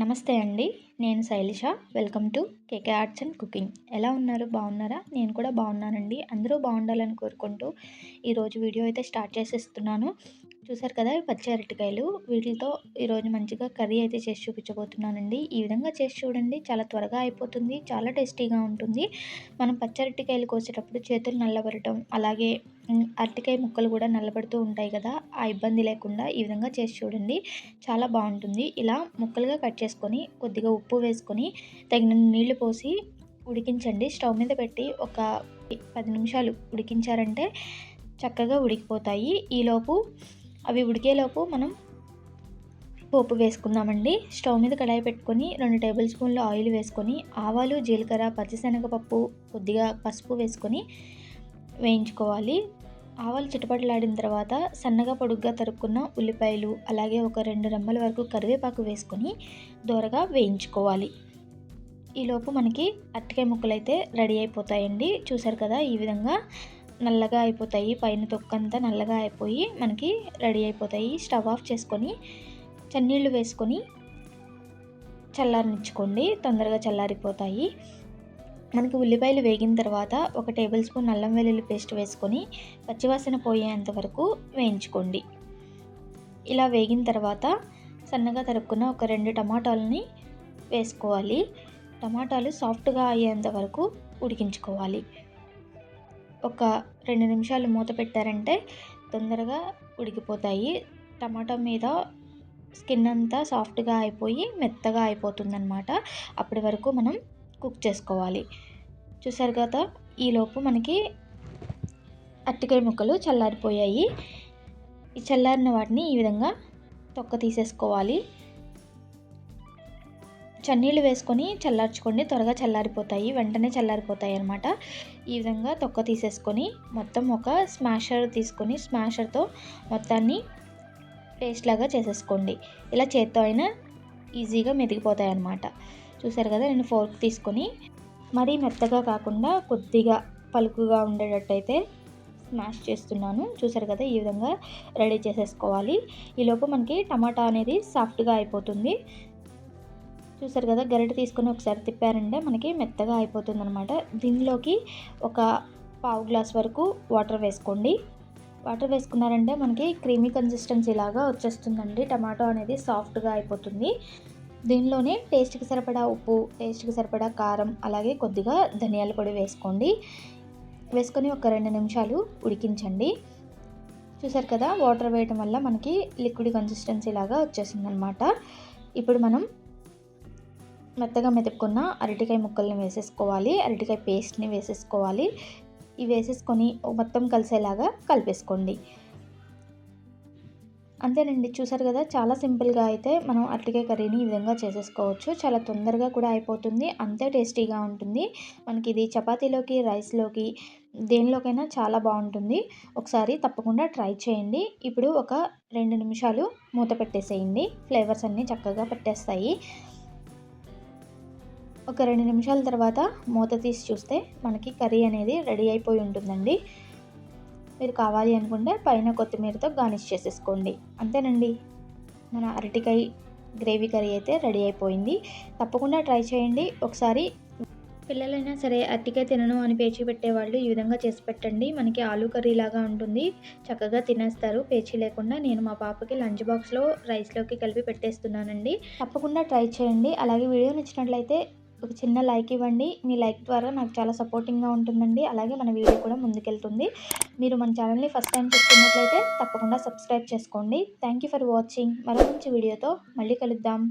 నమస్తే అండి నేను Shailisha. Welcome to KK arts and cooking. ఎలా ఉన్నారు? బాగున్నారా? నేను కూడా బాగున్నానండి. అందరూ బాగుండాలని కోరుకుంటూ ఈరోజు వీడియో అయితే స్టార్ట్ చేసేస్తున్నాను. చూసారు కదా పచ్చి అరటికాయలు వీటితో ఈరోజు మంచిగా కర్రీ అయితే చేసి చూపించబోతున్నానండి. ఈ విధంగా చేసి చూడండి చాలా త్వరగా అయిపోతుంది చాలా టేస్టీగా ఉంటుంది. మనం పచ్చి అరటికాయలు కోసేటప్పుడు చేతులు నల్లబడటం అలాగే అరటికాయ ముక్కలు కూడా నల్లబడుతూ ఉంటాయి కదా ఆ ఇబ్బంది లేకుండా ఈ విధంగా చేసి చూడండి చాలా బాగుంటుంది. ఇలా ముక్కలుగా కట్ చేసుకొని కొద్దిగా ఉప్పు వేసుకొని తగిన నీళ్ళు పోసి ఉడికించండి. స్టవ్ మీద పెట్టి ఒక పది నిమిషాలు ఉడికించారంటే చక్కగా ఉడికిపోతాయి. ఈలోపు అవి ఉడికేలోపు మనం పోపు వేసుకుందామండి. స్టవ్ మీద కడాయి పెట్టుకొని రెండు టేబుల్ స్పూన్లు ఆయిల్ వేసుకొని ఆవాలు జీలకర్ర పచ్చిశనగపప్పు కొద్దిగా పసుపు వేసుకొని వేయించుకోవాలి. ఆవాలు చిటపటలాడిన తర్వాత సన్నగా పొడుగ్గా తరుక్కున్న ఉల్లిపాయలు అలాగే ఒక రెండు రెమ్మల వరకు కరివేపాకు వేసుకొని దోరగా వేయించుకోవాలి. ఈలోపు మనకి అరటికాయ ముక్కలు అయితే రెడీ అయిపోతాయండి. చూసారు కదా ఈ విధంగా నల్లగా అయిపోతాయి. పైన తొక్కంతా నల్లగా అయిపోయి మనకి రెడీ అయిపోతాయి. స్టవ్ ఆఫ్ చేసుకొని చన్నీళ్ళు వేసుకొని చల్లారనిచ్చుకోండి. తొందరగా చల్లారిపోతాయి. మనకి ఉల్లిపాయలు వేగిన తర్వాత ఒక టేబుల్ స్పూన్ అల్లం వెల్లుల్లి పేస్ట్ వేసుకొని పచ్చివాసన పోయేంత వరకు వేయించుకోండి. ఇలా వేగిన తర్వాత సన్నగా తరుక్కున్న ఒక రెండు టమాటాలని వేసుకోవాలి. టమాటాలు సాఫ్ట్గా అయ్యేంత వరకు ఉడికించుకోవాలి. ఒక రెండు నిమిషాలు మూత పెట్టారంటే తొందరగా ఉడికిపోతాయి. టమాటా మీద స్కిన్ అంతా సాఫ్ట్గా అయిపోయి మెత్తగా అయిపోతుందన్నమాట. అప్పటి వరకు మనం కుక్ చేసుకోవాలి. చూసారు కదా ఈలోపు మనకి అరటికాయ ముక్కలు చల్లారిపోయాయి. ఈ చల్లారిన వాటిని ఈ విధంగా తొక్క తీసేసుకోవాలి. చన్నీళ్ళు వేసుకొని చల్లార్చుకోండి. త్వరగా చల్లారిపోతాయి. వెంటనే చల్లారిపోతాయి అనమాట ఈ విధంగా తొక్క తీసేసుకొని మొత్తం ఒక స్మాషర్ తీసుకొని స్మాషర్తో మొత్తాన్ని పేస్ట్ లాగా చేసేసుకోండి. ఇలా చేత్తో అయినా ఈజీగా మెదిగిపోతాయి అన్నమాట. చూసారు కదా నేను ఫోర్క్ తీసుకొని మరీ మెత్తగా కాకుండా కొద్దిగా పలుకుగా ఉండేటట్టయితే స్మాష్ చేస్తున్నాను. చూసారు కదా ఈ విధంగా రెడీ చేసేసుకోవాలి. ఈలోపు మనకి టమాటా అనేది సాఫ్ట్గా అయిపోతుంది. చూసారు కదా గరిటె తీసుకొని ఒకసారి తిప్పారంటే మనకి మెత్తగా అయిపోతుంది అనమాట దీనిలోకి ఒక పావు గ్లాస్ వరకు వాటర్ వేసుకోండి. వాటర్ వేసుకున్నారంటే మనకి క్రీమీ కన్సిస్టెన్సీ లాగా వచ్చేస్తుందండి. టమాటో అనేది సాఫ్ట్గా అయిపోతుంది. దీనిలోనే టేస్ట్కి సరిపడా ఉప్పు టేస్ట్కి సరిపడా కారం అలాగే కొద్దిగా ధనియాల పొడి వేసుకోండి. వేసుకొని ఒక రెండు నిమిషాలు ఉడికించండి. చూసారు కదా వాటర్ వేయటం వల్ల మనకి లిక్విడ్ కన్సిస్టెన్సీ లాగా వచ్చేసిందనమాట ఇప్పుడు మనం మెత్తగా మెతుక్కున్న అరటికాయ ముక్కల్ని వేసేసుకోవాలి. అరటికాయ పేస్ట్ని వేసేసుకోవాలి. ఇవి వేసేసుకొని మొత్తం కలిసేలాగా కలిపేసుకోండి. అంతేనండి. చూసారు కదా చాలా సింపుల్గా అయితే మనం అరటికాయ కర్రీని ఈ విధంగా చేసేసుకోవచ్చు. చాలా తొందరగా కూడా అయిపోతుంది. అంతే టేస్టీగా ఉంటుంది. మనకి ఇది చపాతీలోకి రైస్లోకి దేనిలోకైనా చాలా బాగుంటుంది. ఒకసారి తప్పకుండా ట్రై చేయండి. ఇప్పుడు ఒక రెండు నిమిషాలు మూత పెట్టేసేయండి. ఫ్లేవర్స్ అన్నీ చక్కగా పెట్టేస్తాయి. ఒక రెండు నిమిషాల తర్వాత మూత తీసి చూస్తే మనకి కర్రీ అనేది రెడీ అయిపోయి ఉంటుందండి. మీరు కావాలి అనుకుంటే పైన కొత్తిమీరతో గార్నిష్ చేసేసుకోండి. అంతేనండి. మన అరటికాయ గ్రేవీ కర్రీ అయితే రెడీ అయిపోయింది. తప్పకుండా ట్రై చేయండి. ఒకసారి పిల్లలైనా సరే అరటికాయ తినను అని పేచి పెట్టేవాళ్ళు ఈ విధంగా చేసి పెట్టండి. మనకి ఆలూ కర్రీ లాగా ఉంటుంది. చక్కగా తినేస్తారు. పేచి లేకుండా నేను మా పాపకి లంచ్ బాక్స్లో రైస్లోకి కలిపి పెట్టేస్తున్నానండి. తప్పకుండా ట్రై చేయండి. అలాగే వీడియో నచ్చినట్లయితే ఒక చిన్న లైక్ ఇవ్వండి. మీ లైక్ ద్వారా నాకు చాలా సపోర్టింగ్గా ఉంటుందండి. అలాగే మన వీడియో కూడా ముందుకెళ్తుంది. మీరు మన ఛానల్ని ఫస్ట్ టైం చూస్తున్నట్లయితే తప్పకుండా సబ్స్క్రైబ్ చేసుకోండి. Thank you for watching. మరో మంచి వీడియోతో మళ్ళీ కలుద్దాం.